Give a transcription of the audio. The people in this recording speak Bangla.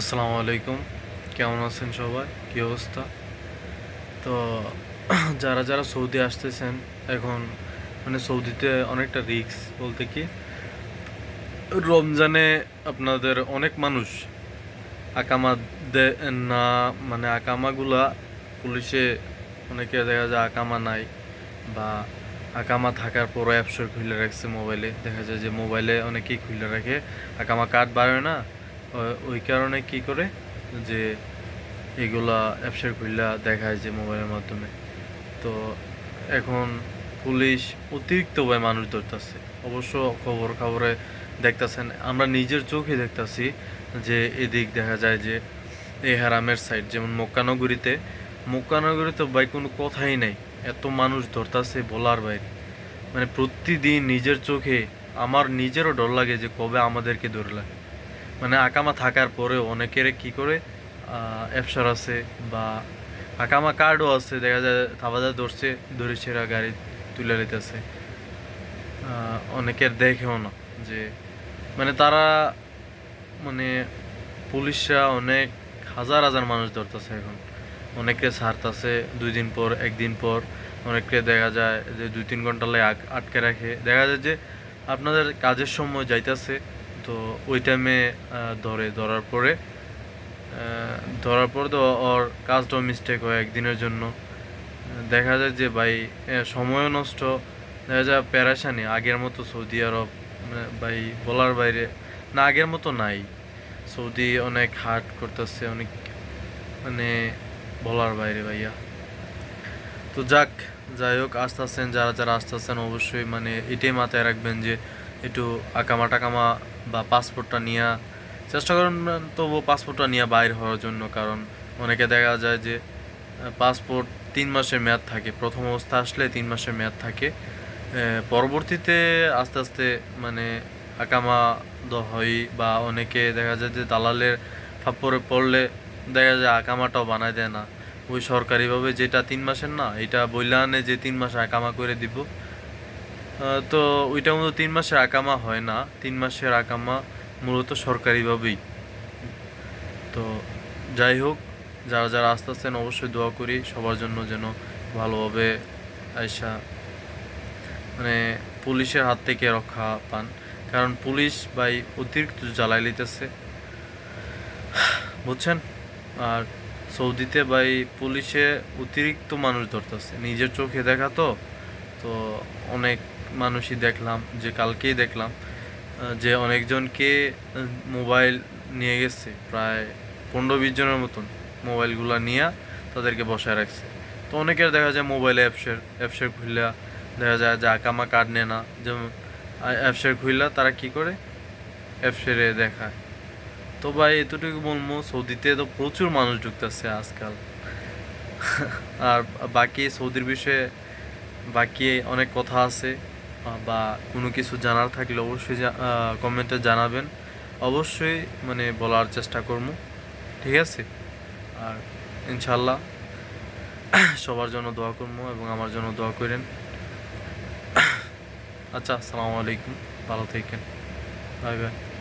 আসসালামু আলাইকুম। কেমন আছেন সবাই? কী অবস্থা? তো, যারা যারা সৌদি আসতেছেন, এখন মানে সৌদিতে অনেকটা রিস্ক বলতে কি, রমজানে আপনাদের অনেক মানুষ আকামা দে না মানে আকামাগুলা পুলিশে অনেকে দেখা যায় আকামা নাই বা আকামা থাকার পরও অ্যাপসর খুলে রাখছে মোবাইলে। দেখা যায় যে মোবাইলে অনেকেই খুলে রাখে। আকামা কার্ড বাড়ে না ওই কারণে কি করে? যে এগুলা অ্যাপসের খুললা দেখায় যে মোবাইলের মাধ্যমে। তো এখন পুলিশ অতিরিক্তভাবে মানুষ ধরতেছে। অবশ্য খবর খবরে দেখতাছেন, আমরা নিজের চোখে দেখতাছি যে এদিক দেখা যায় যে এই হারামের সাইড যেমন মক্কানগরীতে। মক্কানগরীতে ভাই কোনো কথাই নাই। এত মানুষ ধরতাছে বলার বাইরে। মানে প্রতিদিন নিজের চোখে আমার নিজেরও ডর লাগে যে কবে আমাদেরকে ধরলা। মানে আকামা থাকার পরেও অনেকের কি করে অ্যাপসার আছে বা আকামা কার্ডও আছে, দেখা যায় থাবাদা ধরছে, ধরে ছেঁড়া গাড়ি তুলে নিতেছে। অনেকের দেখেও না যে মানে তারা মানে পুলিশরা অনেক হাজার হাজার মানুষ ধরতেছে এখন। অনেকে ছাড়তেছে, দুই দিন পর, একদিন পর। অনেককে দেখা যায় যে দুই তিন ঘণ্টা লাগে আট- আটকে রাখে। দেখা যায় যে আপনাদের কাজের সময় যাইতেছে তো ওই টাইমে ধরে, ধরার পরে ধরার পর তো ওর কাজটাও মিস্টেক হয় একদিনের জন্য। দেখা যায় যে ভাই সময়ও নষ্ট। দেখা যায় প্যারাসানি আগের মতো সৌদি আরব ভাই, বলার বাইরে, না, আগের মতো নাই। সৌদি অনেক হার্ড করতেছে, অনেক মানে বলার বাইরে ভাইয়া। তো যাক, যাই হোক, আসতেছেন, যারা যারা আসতেছেন, অবশ্যই মানে এটাই মাথায় রাখবেন যে, একটু আকামা টাকামা বা পাসপোর্টটা নিয়ে, চেষ্টা করুন তবুও পাসপোর্টটা নিয়ে বাইর হওয়ার জন্য, কারণ অনেকে দেখা যায় যে পাসপোর্ট তিন মাসের মেয়াদ থাকে, প্রথম অবস্থা আসলে তিন মাসের মেয়াদ থাকে। পরবর্তীতে আস্তে আস্তে মানে আকামা হয় বা অনেকে দেখা যায় যে দালালের ফাপ্পরে পড়লে দেখা যায় আকামাটাও বানায় দেয় না। ওই সরকারিভাবে যেটা তিন মাসের না, এটা বইলা আনে যে তিন মাস আকামা করে দিব। তো ওইটা মূলত তিন মাসের আকামা হয় না। তিন মাসের আকামা মূলত সরকারিভাবেই। তো যাই হোক, যারা যারা আস্তে আসতেছেন অবশ্যই দোয়া করি সবার জন্য যেন ভালোভাবে আইসা মানে পুলিশের হাত থেকে রক্ষা পান। কারণ পুলিশ ভাই অতিরিক্ত জ্বালাই লিতেছে। বুঝছেন? আর সৌদিতে ভাই পুলিশে অতিরিক্ত মানুষ ধরতেছে। নিজের চোখে দেখা তো তো অনেক মানুষই দেখলাম, যে কালকেই দেখলাম যে অনেকজনকে মোবাইল নিয়ে গেছে, প্রায় পনেরো বিশ জনের মতন মোবাইলগুলো নিয়ে তাদেরকে বসায় রাখছে। তো অনেকের দেখা যায় মোবাইলে অ্যাপসের অ্যাপসের খুললা দেখা যায় যে আকামা কার্ড নেয় না, যেমন অ্যাপসের খুললা তারা কি করে? অ্যাপসেরে দেখায়। তো ভাই, এতটুকু বলব, সৌদিতে তো প্রচুর মানুষ ঢুকতেছে আজকাল। আর বাকি সৌদির বিষয়ে বাকি অনেক কথা আছে। বা কোনো কিছু জানার থাকলে অবশ্যই কমেন্টে জানাবেন। অবশ্যই মানে বলার চেষ্টা করব। ঠিক আছে? আর ইনশাল্লাহ সবার জন্য দোয়া করব এবং আমার জন্য দোয়া করেন। আচ্ছা আসসালামু আলাইকুম। ভালো থাকেন। Bye bye.